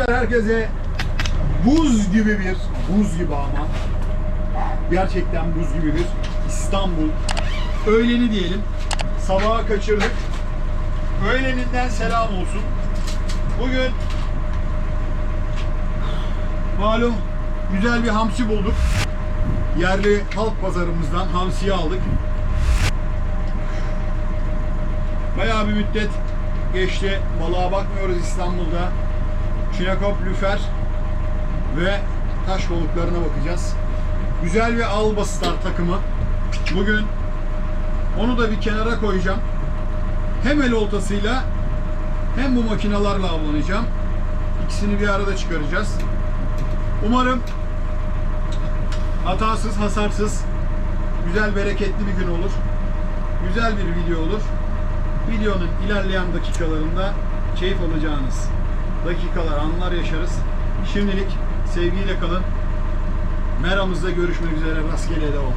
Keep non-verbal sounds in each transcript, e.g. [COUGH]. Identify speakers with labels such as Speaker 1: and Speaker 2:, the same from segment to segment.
Speaker 1: Arkadaşlar herkese buz gibi bir, buz gibi ama gerçekten buz gibi bir İstanbul öğleni diyelim. Sabaha kaçırdık. Öğleninden selam olsun. Bugün malum güzel bir hamsi bulduk. Yerli halk pazarımızdan hamsiyi aldık. Bayağı bir müddet geçti. Balığa bakmıyoruz İstanbul'da. Çinekop, lüfer ve taş balıklarına bakacağız. Güzel bir albastar takımı. Bugün onu da bir kenara koyacağım. Hem el oltasıyla hem bu makinalarla avlanacağım. İkisini bir arada çıkaracağız. Umarım hatasız, hasarsız, güzel, bereketli bir gün olur. Güzel bir video olur. Videonun ilerleyen dakikalarında keyif alacağınız dakikalar, anlar yaşarız. Şimdilik sevgiyle kalın. Meramızda görüşmek üzere. Rastgele devam.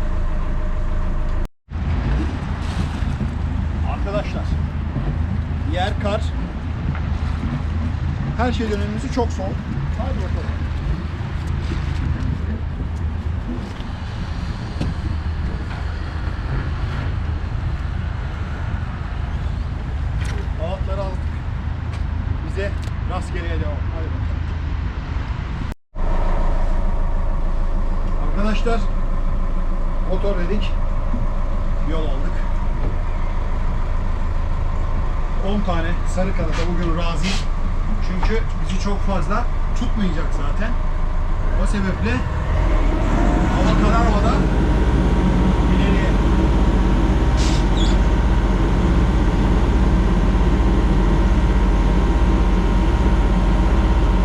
Speaker 1: Arkadaşlar, yer kar. Her şeyden önümüzü çok soğuk. Hadi bakalım. Ağıtları aldık. Bize rastgeleye devam. Hadi bakalım. Arkadaşlar motor dedik. Yol aldık. 10 tane sarı kanata bugün razıyım. Çünkü bizi çok fazla tutmayacak zaten. O sebeple hava kararmadan ileriye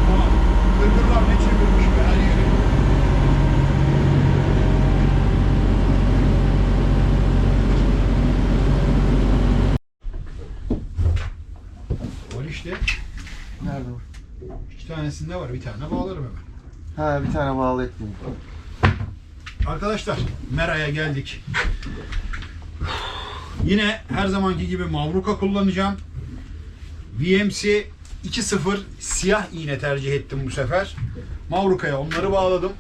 Speaker 1: Tamam. Kırgırlar ne çevirmiş be her yeri. Var işte.
Speaker 2: Nerede o?
Speaker 1: İki tanesinde var. Bir tane bağlarım hemen.
Speaker 2: Ha bir tane bağlı etmeyeyim.
Speaker 1: Arkadaşlar Mera'ya geldik. Yine her zamanki gibi Mavruka kullanacağım. VMC 2.0 siyah iğne tercih ettim bu sefer. Mavruka'ya onları bağladım.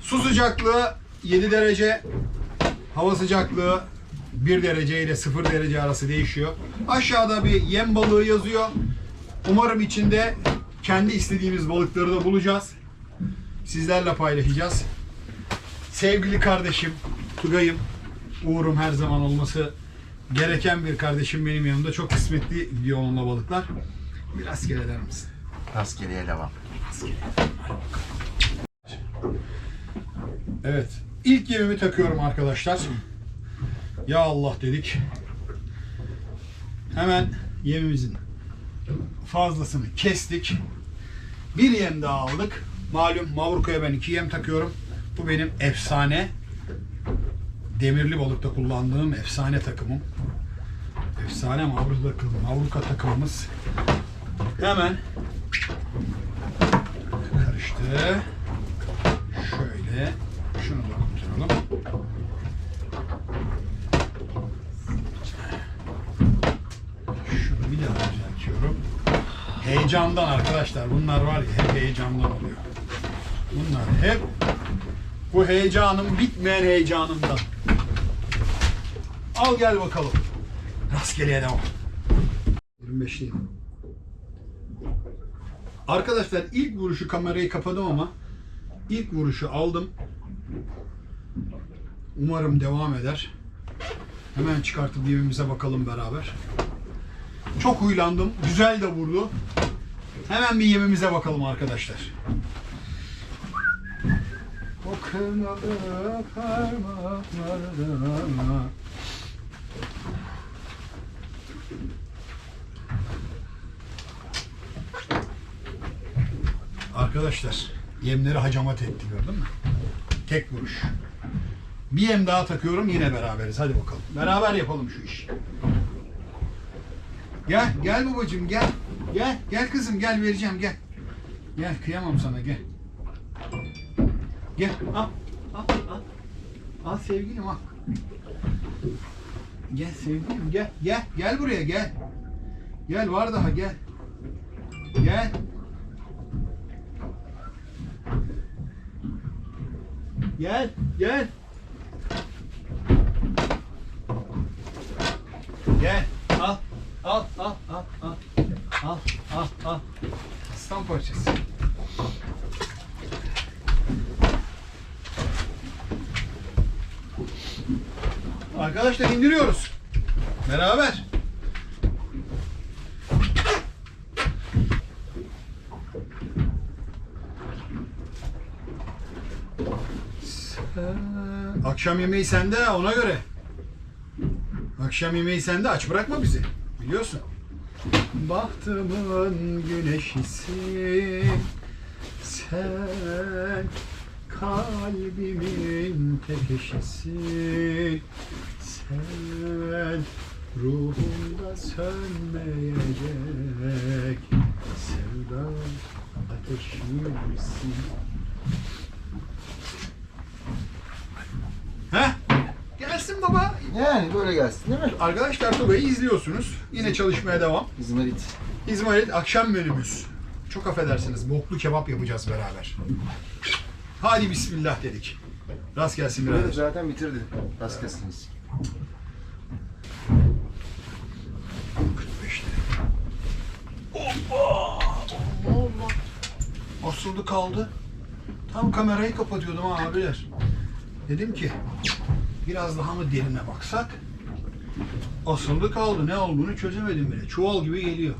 Speaker 1: Su sıcaklığı 7 derece. Hava sıcaklığı 1 derece ile 0 derece arası değişiyor. Aşağıda bir yem balığı yazıyor. Umarım içinde kendi istediğimiz balıkları da bulacağız sizlerle paylaşacağız. Sevgili kardeşim Tugay'ım, Uğur'um her zaman olması gereken bir kardeşim benim yanımda. Çok kısmetli gidiyor onunla balıklar. Bir rastgele der misin?
Speaker 2: Rastgeleye devam.
Speaker 1: Evet. İlk yemimi takıyorum arkadaşlar. Ya Allah dedik. Hemen yemimizin fazlasını kestik. Bir yem daha aldık. Malum Mavruka'ya ben iki yem takıyorum. Bu benim efsane demirli balıkta kullandığım efsane takımım. Efsane Mavruka, takım, Mavruka takımımız. Hemen karıştı. Şöyle şunu da kurtaralım. Şunu bir daha düzeltiyorum. Heyecandan arkadaşlar bunlar var ya hep heyecandan oluyor. Bunlar hep bu heyecanın bitmeyen heyecanından. Al gel bakalım. Rastgeleye devam. 25'liyim. Arkadaşlar ilk vuruşu kamerayı kapadım ama ilk vuruşu aldım. Umarım devam eder. Hemen çıkartıp yemimize bakalım beraber. Çok huylandım. Güzel de vurdu. Hemen bir yemimize bakalım arkadaşlar. O kırmalı parmaklarına Arkadaşlar yemleri hacamat etti gördün mü? Tek vuruş. Bir yem daha takıyorum yine beraberiz. Hadi bakalım. Beraber yapalım şu işi. Gel, gel babacığım gel. Gel, gel kızım gel vereceğim gel. Gel kıyamam sana gel. Gel al, al, al. Al sevgilim al. Gel sevgilim gel, gel, gel buraya gel. Gel var daha gel. Gel. Gel, gel. Gel. Al. Al, al. Al, al, al. Aslan parçası. Arkadaşlar indiriyoruz. Beraber. Akşam yemeği sende ona göre. Akşam yemeği sende aç bırakma bizi. Biliyorsun. Bahtımın güneşisin sen kalbimin tek sen ruhumda sönmeyecek sevda ateşimsin baba
Speaker 2: Yani böyle gelsin değil mi?
Speaker 1: Arkadaşlar Tugay'ı izliyorsunuz. Yine çalışmaya devam.
Speaker 2: İzmarit.
Speaker 1: İzmarit akşam menümüz. Çok affedersiniz. Boklu kebap yapacağız beraber. Hadi bismillah dedik. Rast gelsin
Speaker 2: Böyle
Speaker 1: birader.
Speaker 2: zaten bitirdi. Rast kesiniz.
Speaker 1: 45'te. Hoppa! Allah! Asıldı kaldı. Tam kamerayı kapatıyordum ha abiler. Dedim ki biraz daha mı derine baksak? Asıldı kaldı. Ne olduğunu çözemedim bile. Çuval gibi geliyor.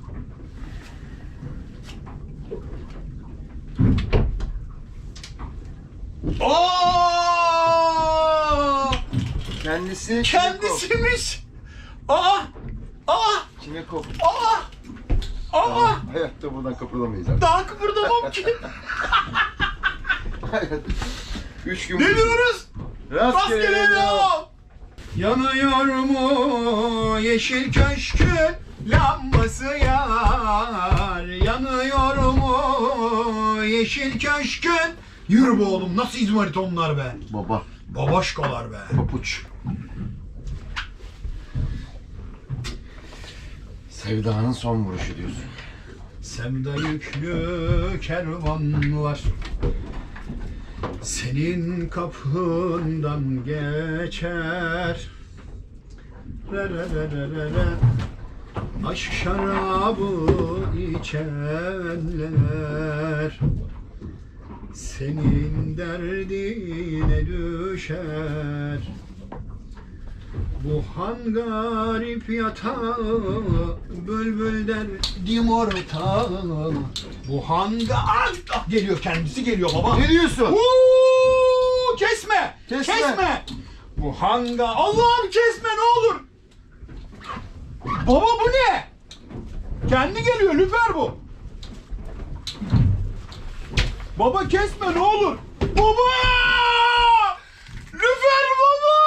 Speaker 1: Aa!
Speaker 2: Kendisi
Speaker 1: Kendisiymiş. Aa! Aa!
Speaker 2: Çinekop.
Speaker 1: Aa! Aa!
Speaker 2: Hayatta buradan kıpırdamayız artık.
Speaker 1: Daha kıpırdamam ki. [LAUGHS]
Speaker 2: Üç gün
Speaker 1: ne diyoruz?
Speaker 2: Rastgele devam.
Speaker 1: Yanıyor mu yeşil köşkün lambası yar? Yanıyor mu yeşil köşkün? Yürü be oğlum nasıl izmarit onlar be?
Speaker 2: Baba.
Speaker 1: Babaşkolar be.
Speaker 2: Papuç. Sevdanın son vuruşu diyorsun.
Speaker 1: Sevda yüklü kervanlar Senin kapından geçer. Re re re re re re. Aşk şarabı içenler. Senin derdine düşer bu han garip yatağı Bülbül derdim ortağı Bu han ga- Ah, ah, Geliyor kendisi geliyor baba
Speaker 2: Ne diyorsun?
Speaker 1: Uuu, kesme,
Speaker 2: Kesme.
Speaker 1: kesme. Bu hanga Allah'ım kesme ne olur. Baba bu ne? Kendi geliyor lüfer bu. Baba kesme ne olur. Baba! Lüfer baba!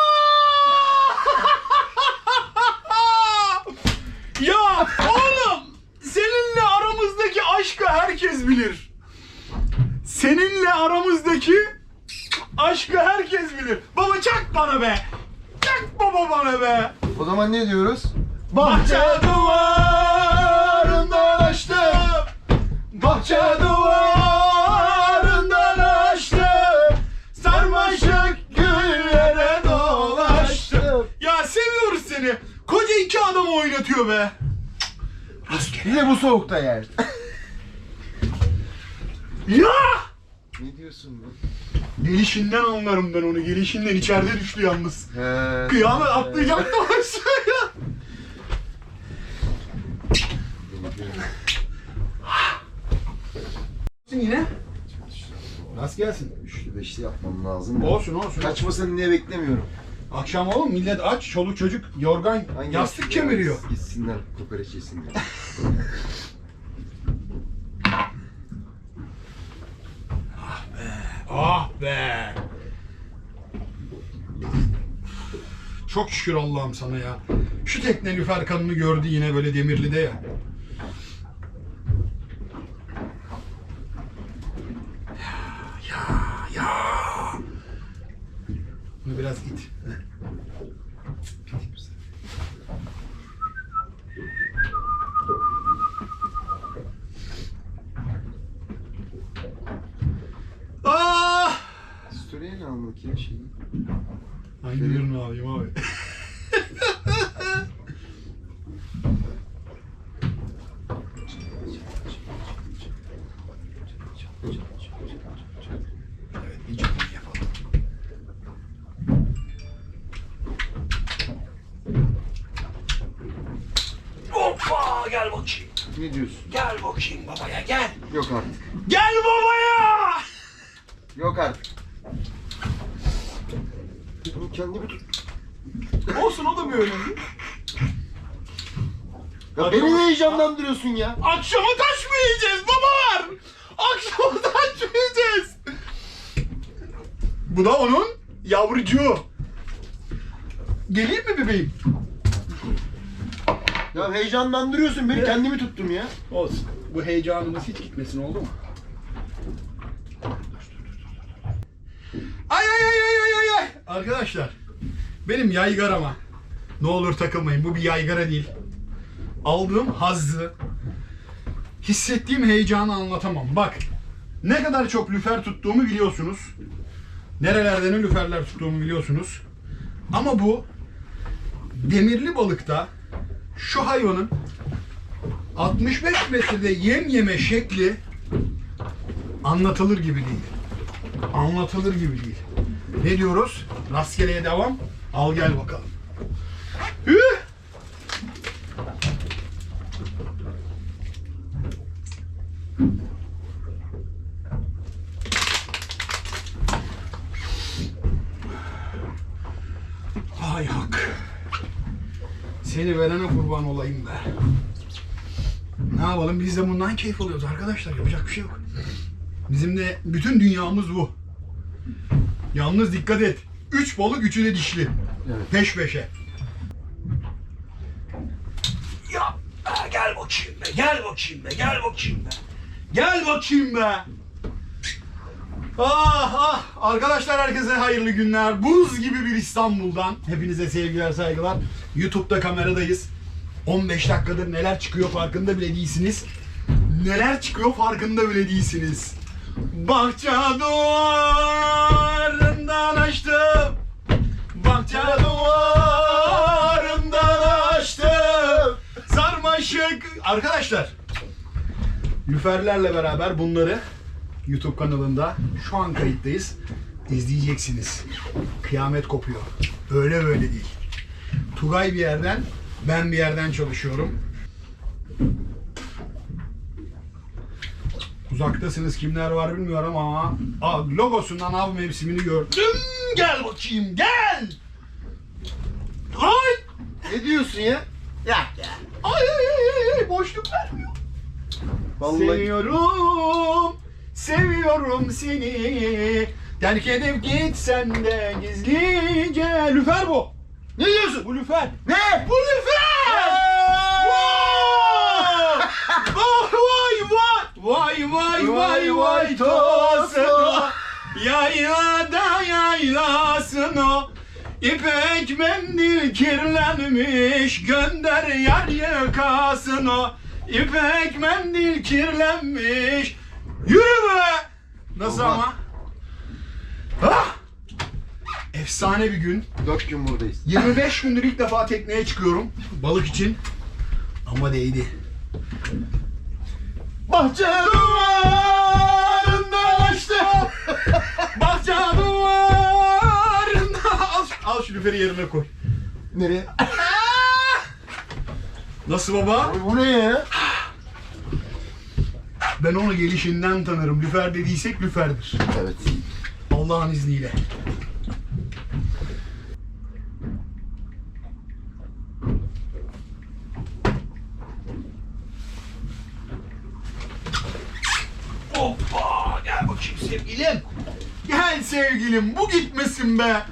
Speaker 1: ya oğlum seninle aramızdaki aşkı herkes bilir. Seninle aramızdaki aşkı herkes bilir. Baba çak bana be. Çak baba bana be.
Speaker 2: O zaman ne diyoruz?
Speaker 1: Bahçe duvarından açtım. Bahçe duvarından açtım. Sarmaşık güllere dolaştım. Ya seviyoruz seni. Koca iki adamı oynatıyor be.
Speaker 2: Bir de bu soğukta yer.
Speaker 1: Ya!
Speaker 2: ne diyorsun be?
Speaker 1: Gelişinden anlarım ben onu. Gelişinden içeride düştü yalnız.
Speaker 2: He,
Speaker 1: Kıyamet
Speaker 2: he.
Speaker 1: atlayacaktı aşağıya. Yine. Rast gelsin.
Speaker 2: Üçlü beşli yapmam lazım. da.
Speaker 1: Olsun olsun.
Speaker 2: Kaçmasını diye beklemiyorum.
Speaker 1: Akşam oğlum millet aç, çoluk çocuk yorgan,
Speaker 2: Hangi
Speaker 1: yastık
Speaker 2: açık ya?
Speaker 1: kemiriyor.
Speaker 2: Gitsinler kokoreç yesinler. [LAUGHS]
Speaker 1: Ah be. Çok şükür Allah'ım sana ya. Şu tekne lüfer kanını gördü yine böyle Demirli'de ya ya ya. Bunu biraz it. Heh.
Speaker 2: anlık ya şeyi.
Speaker 1: Hangi birini alayım abi? Evet, bir canlı yapalım. Hoppa gel bakayım.
Speaker 2: Ne diyorsun?
Speaker 1: Gel bakayım babaya gel.
Speaker 2: Yok artık.
Speaker 1: Gel babaya.
Speaker 2: Yok artık. Dur, Kendimi tut.
Speaker 1: Olsun o da bir önemli.
Speaker 2: Ya beni ne heyecanlandırıyorsun ya?
Speaker 1: Akşama taş mı yiyeceğiz babalar? Akşama taş mı yiyeceğiz? Bu da onun yavrucuğu. Geleyim mi bebeğim?
Speaker 2: Ya heyecanlandırıyorsun beni kendimi tuttum ya.
Speaker 1: Olsun. Bu heyecanımız hiç gitmesin oldu mu? Ay ay ay ay ay ay ay. Arkadaşlar benim yaygarama ne olur takılmayın bu bir yaygara değil. Aldığım hazzı hissettiğim heyecanı anlatamam. Bak ne kadar çok lüfer tuttuğumu biliyorsunuz. Nerelerden lüferler tuttuğumu biliyorsunuz. Ama bu demirli balıkta şu hayvanın 65 metrede yem yeme şekli anlatılır gibi değil. Anlatılır gibi değil. Ne diyoruz? Rastgeleye devam. Al gel bakalım. Hüh! Ay hak. Seni verene kurban olayım be. Ne yapalım biz de bundan keyif alıyoruz arkadaşlar yapacak bir şey yok. Bizim de bütün dünyamız bu. Yalnız dikkat et. Üç balık üçü de dişli.
Speaker 2: Evet.
Speaker 1: Peş peşe. Ya gel bakayım be gel bakayım be gel bakayım be. Gel bakayım be. Ah ah arkadaşlar herkese hayırlı günler. Buz gibi bir İstanbul'dan hepinize sevgiler saygılar. YouTube'da kameradayız. 15 dakikadır neler çıkıyor farkında bile değilsiniz. Neler çıkıyor farkında bile değilsiniz. Bahçe duvarından açtım. Bahçe duvarından açtım. Sarmaşık. Arkadaşlar. Lüferlerle beraber bunları YouTube kanalında şu an kayıttayız. İzleyeceksiniz. Kıyamet kopuyor. Öyle böyle değil. Tugay bir yerden, ben bir yerden çalışıyorum. Uzaktasınız kimler var bilmiyorum ama aa, logosundan av mevsimini gördüm. Gel bakayım gel. Ay
Speaker 2: Ne diyorsun ya?
Speaker 1: ya ya. Ay ay ay ay, ay boşluk vermiyor.
Speaker 2: Vallahi
Speaker 1: Seviyorum, seviyorum seni. Terk edip gitsen de gizlice. Lüfer bu.
Speaker 2: Ne diyorsun?
Speaker 1: Bu lüfer.
Speaker 2: Ne?
Speaker 1: Bu lüfer! Vay! [LAUGHS] Vay vay vay! Vay vay vay tosunu Yaylada yaylasın o İpek mendil kirlenmiş Gönder yar yıkasın o İpek mendil kirlenmiş Yürü be! Nasıl
Speaker 2: Oha.
Speaker 1: ama? Ah! Efsane bir gün.
Speaker 2: Dört gün buradayız.
Speaker 1: 25 gündür ilk defa tekneye çıkıyorum balık için. Ama değdi. Bahçe duvarında açtım. [LAUGHS] Bahçe duvarında. Al, al şu lüferi yerine koy.
Speaker 2: Nereye?
Speaker 1: Nasıl baba?
Speaker 2: Abi bu ne ya?
Speaker 1: Ben onu gelişinden tanırım. Lüfer dediysek lüferdir.
Speaker 2: Evet.
Speaker 1: Allah'ın izniyle. Hoppa gel bakayım sevgilim. Gel sevgilim bu gitmesin be.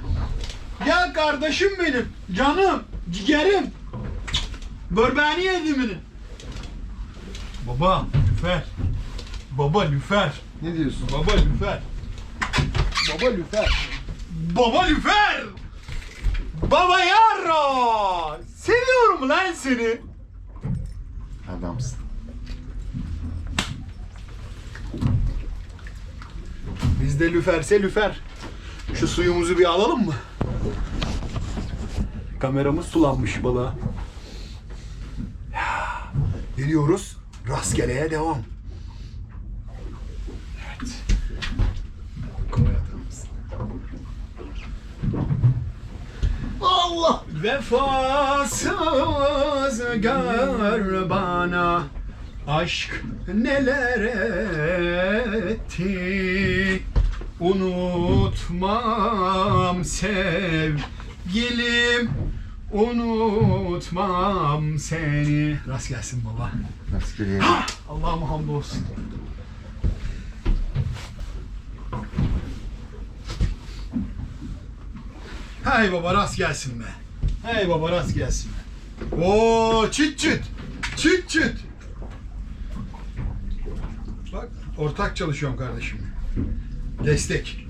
Speaker 1: Gel kardeşim benim. Canım, ciğerim. Börbeni yedimin. Baba lüfer. Baba lüfer.
Speaker 2: Ne diyorsun?
Speaker 1: Baba lüfer. Baba lüfer. Baba lüfer. Baba yarra. Seviyorum lan seni.
Speaker 2: Adamsın.
Speaker 1: Bizde lüferse lüfer. Şu suyumuzu bir alalım mı? Kameramız sulanmış balığa. Geliyoruz. Rastgeleye devam. Evet.
Speaker 2: Allah!
Speaker 1: Vefasız gör bana Aşk neler etti Unutmam sevgilim Unutmam seni Rast gelsin baba
Speaker 2: Nasıl geliyor?
Speaker 1: Allah'ıma hamdolsun Hey baba rast gelsin be. Hey baba rast gelsin be. Oo çıt çıt. Çıt çıt. Bak ortak çalışıyorum kardeşim. Destek.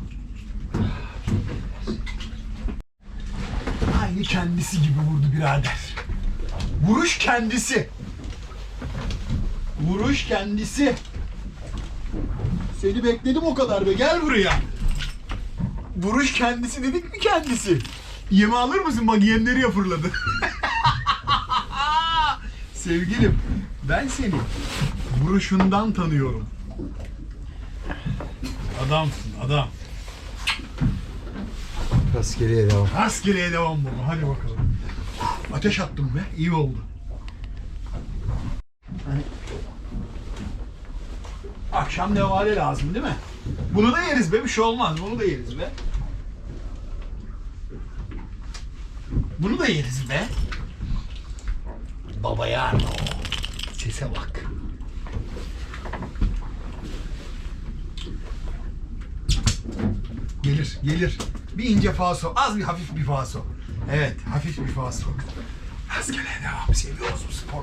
Speaker 1: Aynı kendisi gibi vurdu birader. Vuruş kendisi. Vuruş kendisi. Seni bekledim o kadar be. Gel buraya. Vuruş kendisi dedik mi kendisi? Yemi alır mısın? Bak yemleri ya fırladı. [LAUGHS] Sevgilim, ben seni vuruşundan tanıyorum. Adamsın, adam.
Speaker 2: Rastgeleye devam.
Speaker 1: Rastgeleye devam baba. Hadi bakalım. Ateş attım be. iyi oldu. Hani Akşam nevale lazım değil mi? Bunu da yeriz be. Bir şey olmaz. Bunu da yeriz be. Bunu da yeriz be. Baba yarın o. Sese bak. Gelir, gelir. Bir ince faso, az bir hafif bir faso. Evet, hafif bir faso. Rastgele devam. Seviyoruz bu spor.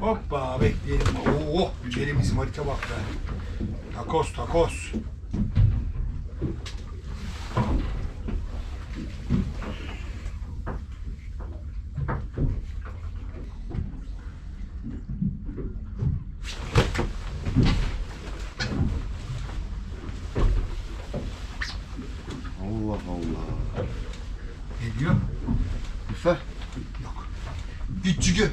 Speaker 1: Hoppa bekleyelim. Oo, güzelim bizim harita bak be. Takos takos.
Speaker 2: Allah Allah.
Speaker 1: Geliyor.
Speaker 2: Lüfer.
Speaker 1: Yok. Güççügü.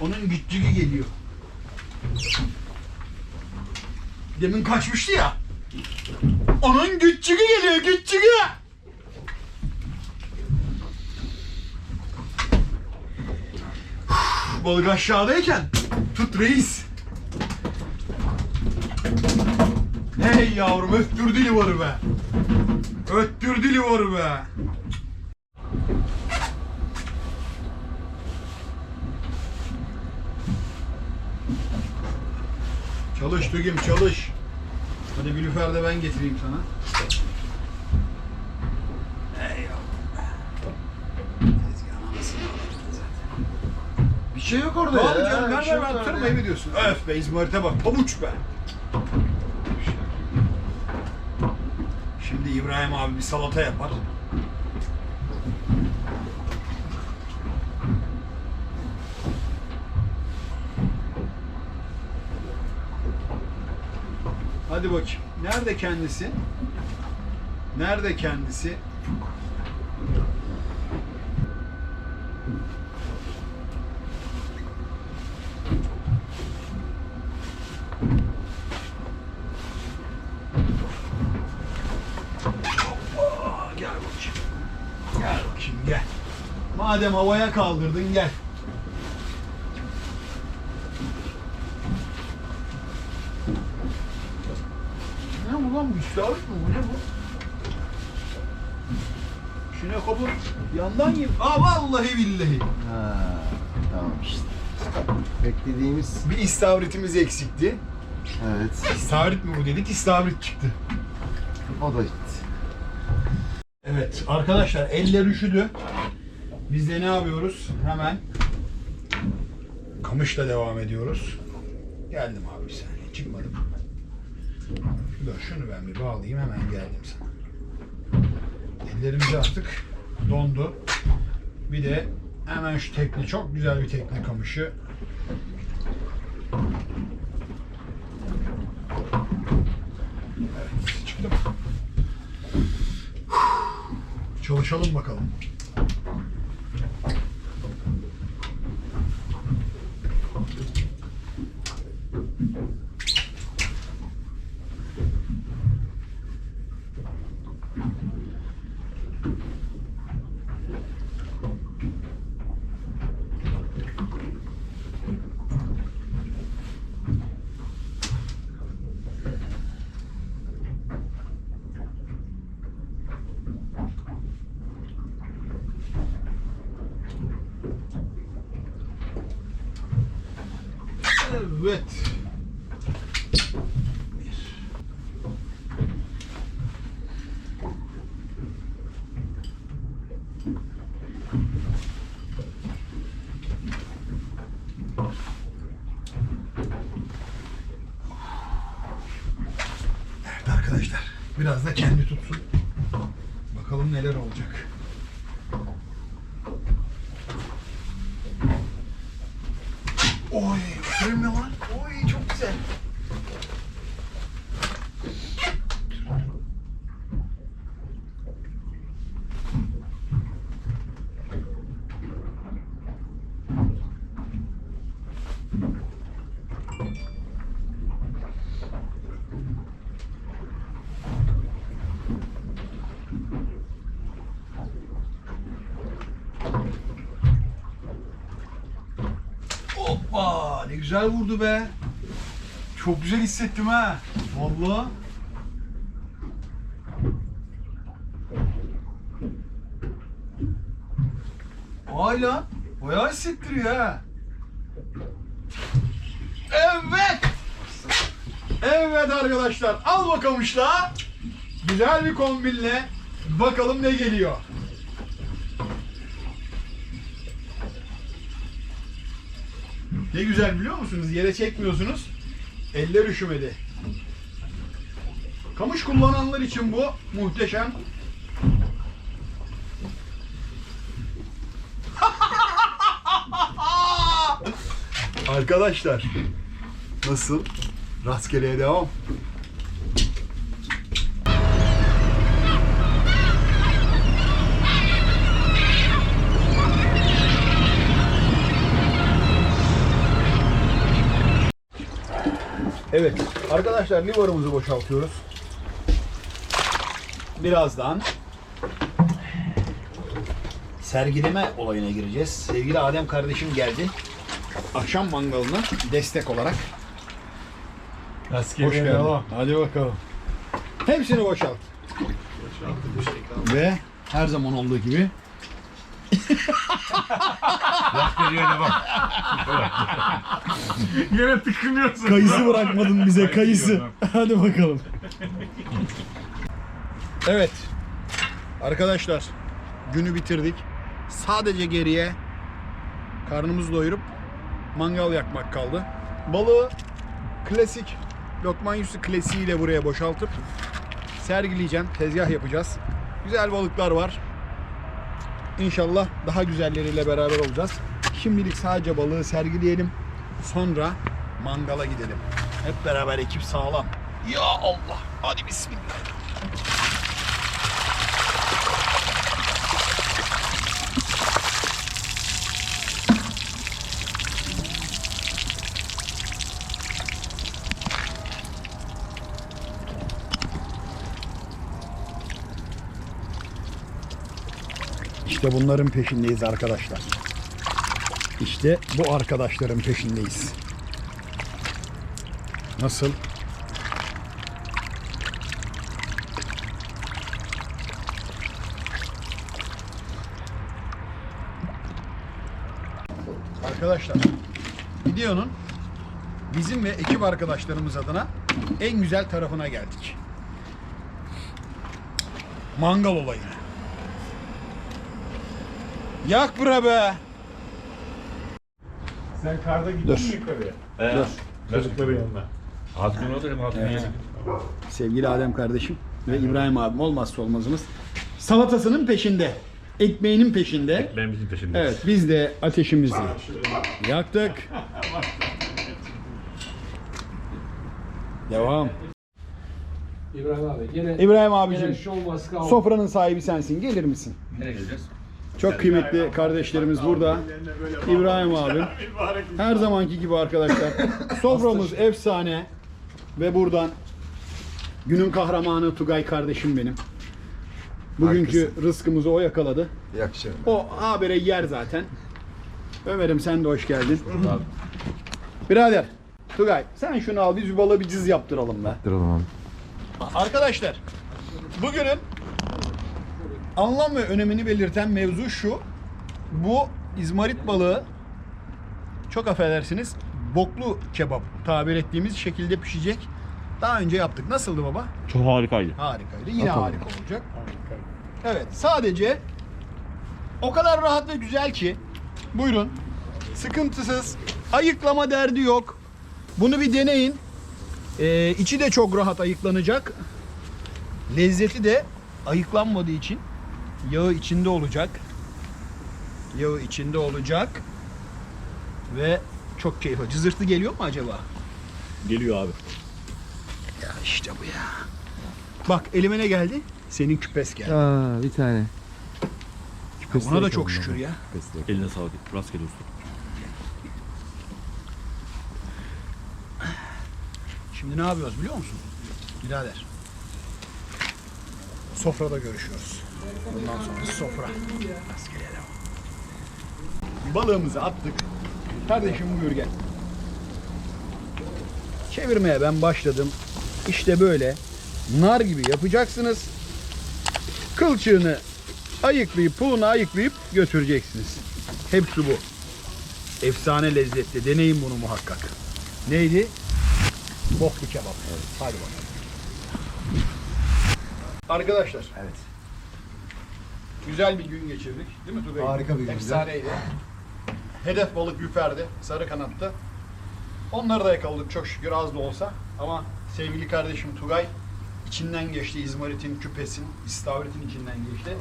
Speaker 1: Onun güççügü geliyor. Demin kaçmıştı ya. Onun güççügü geliyor, güççügü. Uf, Balık aşağıdayken tut reis. Hey yavrum öttürdü livarı be. Öttürdü livarı be. Çalış Tugim çalış. Hadi bir lüfer de ben getireyim sana.
Speaker 2: Bir şey yok orada ya.
Speaker 1: canım
Speaker 2: Bir
Speaker 1: ver
Speaker 2: şey
Speaker 1: ver ver
Speaker 2: orada.
Speaker 1: tırmayı mı diyorsun? Öf be İzmir'te bak pabuç be. Şimdi İbrahim abi bir salata yapar. Hadi bakayım. Nerede kendisi? Nerede kendisi? Aa, gel bakayım. Gel bakayım gel. Madem havaya kaldırdın gel. Ne bu lan bu istavrit mi bu ne bu? Şuna kopur yandan yiyeyim. Aa vallahi billahi.
Speaker 2: Ha, tamam işte. Beklediğimiz.
Speaker 1: Bir istavritimiz eksikti.
Speaker 2: Evet.
Speaker 1: İstavrit mi bu dedik istavrit çıktı.
Speaker 2: O da gitti.
Speaker 1: Evet arkadaşlar eller üşüdü. Biz de ne yapıyoruz? Hemen kamışla devam ediyoruz. Geldim abi bir saniye çıkmadım. Dur şunu ben bir bağlayayım hemen geldim sana. Ellerimiz artık dondu. Bir de Hemen şu tekne çok güzel bir tekne kamışı. Evet, çıktım. Çalışalım bakalım. Evet. Evet arkadaşlar. Biraz da kendi tutsun. Bakalım neler olacak. Oy, aferin ne lan? Oy, çok güzel. Hoppa, ne güzel vurdu be. Çok güzel hissettim ha. Vallahi. Vay lan. Bayağı hissettiriyor ha. Evet. Evet arkadaşlar. Al bakalım işte. Güzel bir kombinle. Bakalım ne geliyor. Ne güzel biliyor musunuz? Yere çekmiyorsunuz. Eller üşümedi. Kamış kullananlar için bu muhteşem. [LAUGHS] Arkadaşlar nasıl? Rastgeleye devam. Evet arkadaşlar livarımızı boşaltıyoruz. Birazdan sergileme olayına gireceğiz. Sevgili Adem kardeşim geldi. Akşam mangalına destek olarak. Hoş geldin. Hadi bakalım. Hepsini boşalt. Ve her zaman olduğu gibi
Speaker 3: Yine tıkınıyorsun.
Speaker 1: Kayısı bırakmadın bize kayısı. Hadi bakalım. Evet. Arkadaşlar günü bitirdik. Sadece geriye karnımızı doyurup mangal yakmak kaldı. Balığı klasik Lokman Yusuf klasiğiyle buraya boşaltıp sergileyeceğim. Tezgah yapacağız. Güzel balıklar var. İnşallah daha güzelleriyle beraber olacağız. Şimdilik sadece balığı sergileyelim. Sonra mangala gidelim. Hep beraber ekip sağlam. Ya Allah. Hadi bismillah. İşte bunların peşindeyiz arkadaşlar. İşte bu arkadaşların peşindeyiz. Nasıl? Arkadaşlar, videonun bizim ve ekip arkadaşlarımız adına en güzel tarafına geldik. Mangal olayına. Yak bre be.
Speaker 3: Sen karda gittin
Speaker 1: Dur.
Speaker 3: mi yukarıya?
Speaker 1: Dur.
Speaker 3: Çocukların yanına.
Speaker 4: Hatun hem hatun.
Speaker 1: Sevgili Adem kardeşim ve İbrahim abim olmazsa olmazımız. Salatasının peşinde. ekmeğinin peşinde.
Speaker 4: Ben bizim peşinde.
Speaker 1: Evet biz de ateşimizi yaktık. Devam.
Speaker 5: İbrahim abi gene
Speaker 1: İbrahim abicim
Speaker 5: must go.
Speaker 1: sofranın sahibi sensin. Gelir misin?
Speaker 4: Nereye geleceğiz?
Speaker 1: Çok kıymetli kardeşlerimiz burada. İbrahim abi. Her zamanki gibi arkadaşlar. [LAUGHS] Soframız efsane. Ve buradan günün kahramanı Tugay kardeşim benim. Bugünkü rızkımızı o yakaladı.
Speaker 2: Yakışır.
Speaker 1: O habere yer zaten. Ömer'im sen de hoş geldin. Birader Tugay sen şunu al biz bir balığı bir cız yaptıralım be.
Speaker 2: Duralım abi.
Speaker 1: Arkadaşlar bugünün anlam ve önemini belirten mevzu şu. Bu izmarit balığı çok affedersiniz boklu kebap tabir ettiğimiz şekilde pişecek. Daha önce yaptık. Nasıldı baba?
Speaker 4: Çok harikaydı.
Speaker 1: Harikaydı. Yine harika olacak. Evet sadece o kadar rahat ve güzel ki buyurun sıkıntısız ayıklama derdi yok. Bunu bir deneyin. Ee, içi de çok rahat ayıklanacak. Lezzeti de ayıklanmadığı için yağı içinde olacak. Yağı içinde olacak. Ve çok keyifli. Cızırtı geliyor mu acaba?
Speaker 4: Geliyor abi.
Speaker 1: Ya işte bu ya. Bak elime ne geldi? Senin küpes geldi.
Speaker 2: Aa bir tane.
Speaker 1: Buna da çok şükür ya.
Speaker 4: Eline sağlık. Rastgele usta.
Speaker 1: Şimdi ne yapıyoruz biliyor musun? Birader. Sofrada görüşüyoruz. Bundan sonra sofra. Devam. Balığımızı attık. Kardeşim buyur gel. Çevirmeye ben başladım. İşte böyle nar gibi yapacaksınız. Kılçığını ayıklayıp pulunu ayıklayıp götüreceksiniz. Hepsi bu. Efsane lezzetli. Deneyin bunu muhakkak. Neydi? Boklu kebap. Hadi bakalım. Arkadaşlar.
Speaker 2: Evet.
Speaker 1: Güzel bir gün geçirdik. Değil mi Tugay?
Speaker 2: Harika bir gündü.
Speaker 1: Efsaneydi. Hedef balık yüperdi. Sarı kanattı. Onları da yakaladık çok şükür az da olsa. Ama sevgili kardeşim Tugay içinden geçti İzmarit'in küpesin, istavritin içinden geçti.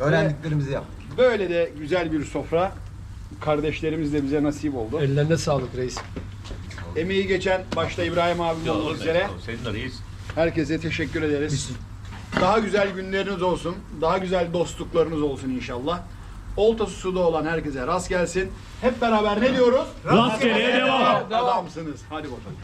Speaker 2: Öğrendiklerimizi yaptık.
Speaker 1: Böyle de güzel bir sofra kardeşlerimiz de bize nasip oldu.
Speaker 5: Ellerine sağlık reis.
Speaker 1: Emeği geçen başta İbrahim abim olmak üzere
Speaker 4: Senin de reis.
Speaker 1: herkese teşekkür ederiz. Daha güzel günleriniz olsun. Daha güzel dostluklarınız olsun inşallah. Oltası suda olan herkese rast gelsin. Hep beraber ne diyoruz?
Speaker 4: Rastgele devam.
Speaker 1: Adamsınız. Hadi bakalım.